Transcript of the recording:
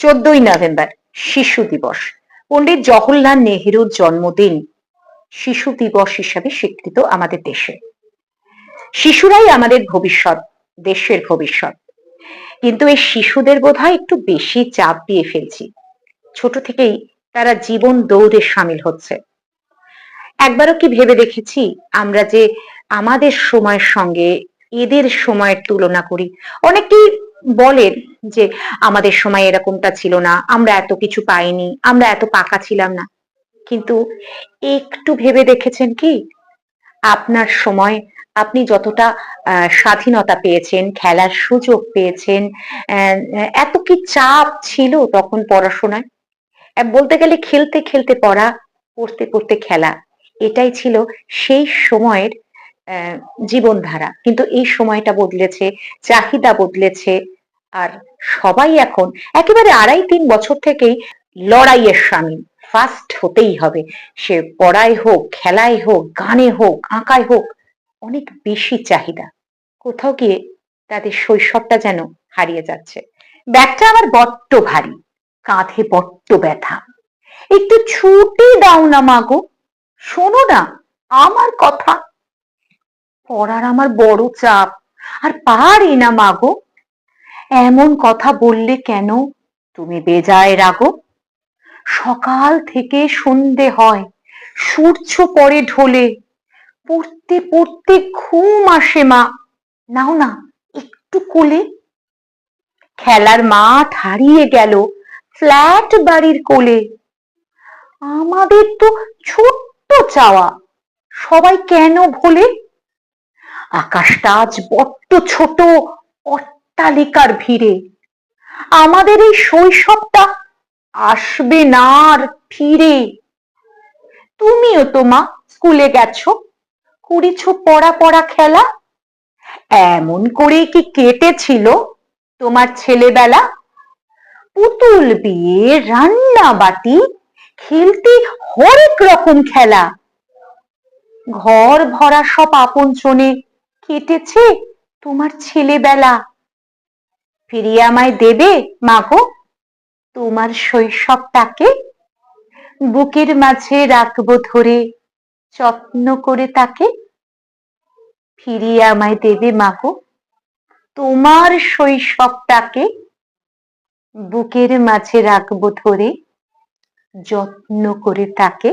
চোদ্দই নভেম্বর শিশু দিবস। পণ্ডিত জওহরলাল নেহেরুর জন্মদিন শিশু দিবস হিসাবে স্বীকৃত আমাদের দেশে। শিশুরাই আমাদের ভবিষ্যৎ, দেশের ভবিষ্যৎ। কিন্তু এই শিশুদের বোধহয় একটু বেশি চাপ দিয়ে ফেলছি। ছোট থেকেই তারা জীবন দৌড়ে সামিল হচ্ছে। একবারও কি ভেবে দেখেছি, আমরা যে আমাদের সময়ের সঙ্গে এদের সময়ের তুলনা করি অনেকেই বলেন যে আমাদের সময় এরকমটা ছিল না, আমরা এত কিছু পাইনি, আমরা এত পাকা ছিলাম না। কিন্তু একটু ভেবে দেখেছেন কি? আপনার সময় আপনি যতটা স্বাধীনতা পেয়েছেন, খেলার সুযোগ পেয়েছেন এত কি চাপ ছিল তখন পড়াশোনায়? বলতে গেলে খেলতে খেলতে পড়া, পড়তে পড়তে খেলা, এটাই ছিল সেই সময়ের জীবনধারা। কিন্তু এই সময়টা বদলেছে, চাহিদা বদলেছে, আর সবাই এখন একেবারে আড়াই তিন বছর থেকেই লড়াইয়ের সামিল ফার্স্ট হতেই হবে। সে পড়ায় হোক, খেলায় হোক, গানে হোক, আঁকায় হোক, অনেক বেশি চাহিদা। কোথাও গিয়ে তাদের শৈশবটা যেন হারিয়ে যাচ্ছে। ব্যাগটা আমার বড্ড ভারী। কাঁধে বড্ড ব্যথা। একটু ছুটি দাও না মাগো শোনো না, আমার কথা পড়ার আমার বড় চাপ। আর পারি না মাগো এমন কথা বললে কেন? তুমি বেজায় রাগো। সকাল থেকে সন্ধে হয়, সূর্য পরে ঢোলে। পড়তে পড়তে ঘুম আসে, মা। নাও না, একটু কোলে। খেলার মাঠ হারিয়ে গেল, ফ্ল্যাট বাড়ির কোলে। আমাদের তো ছোট্ট চাওয়া। সবাই কেন ভোলে? আকাশটা আজ বড্ড ছোট অট্টালিকার ভিড়ে। আমাদের এই শৈশবটা আসবে না আর ফিরে। তুমিও তো মা স্কুলে গেছো, করেছ পড়া পড়া খেলা? এমন করে কি কেটেছিল তোমার ছেলেবেলা? পুতুল বিয়ে রান্না বাটি খেলতে হরেক রকম খেলা। ঘর ভরা সব আপনজনে কেটেছে তোমার ছেলেবেলা। ফিরিয়ে আমায় দেবে, মাগো? তোমার শৈশবটাকে বুকের মাঝে রাখব ধরে, যত্ন করে তাকে ফিরিয়ে আমায় দেবে, মাগো? তোমার শৈশবটাকে বুকের মাঝে রাখব ধরে, যত্ন করে তাকে